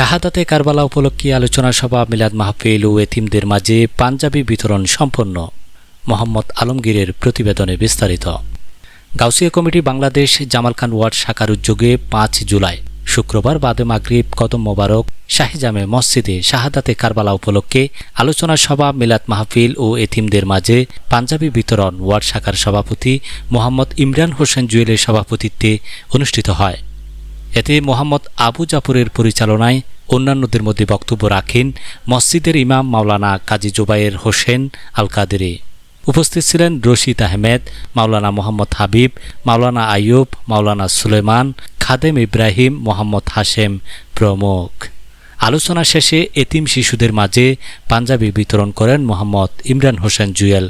শাহাদাতে কারবালা উপলক্ষে আলোচনা সভা মিলাদ মাহফিল ও এতিমদের মাঝে পাঞ্জাবি বিতরণ সম্পন্ন। মোহাম্মদ আলমগীরের প্রতিবেদনে বিস্তারিত। গাউসিয়া কমিটি বাংলাদেশ জামাল খান ওয়ার্ড শাখার উদ্যোগে পাঁচ জুলাই, শুক্রবার বাদে মাগরিব, কদম মোবারক, শাহিজামে মসজিদে শাহাদাতে কারবালা উপলক্ষে আলোচনা সভা মিলাদ মাহফিল ও এতিমদের মাঝে পাঞ্জাবি বিতরণ ওয়ার্ড শাখার সভাপতি মোহাম্মদ ইমরান হোসেন জুয়েলের সভাপতিত্বে অনুষ্ঠিত হয়। এতে মোহাম্মদ আবু জাফরের পরিচালনায় অন্যান্যদের মধ্যে বক্তব্য রাখেন মসজিদের ইমাম মাওলানা কাজী জুবাইর হোসেন আল কাদেরি উপস্থিত ছিলেন রশিদ আহমেদ, মাওলানা মোহাম্মদ হাবিব, মাওলানা আইয়ুব, মাওলানা সুলেমান, খাদেম ইব্রাহিম, মোহাম্মদ হাশেম প্রমুখ। আলোচনা শেষে এতিম শিশুদের মাঝে পাঞ্জাবি বিতরণ করেন মোহাম্মদ ইমরান হোসেন জুয়েল।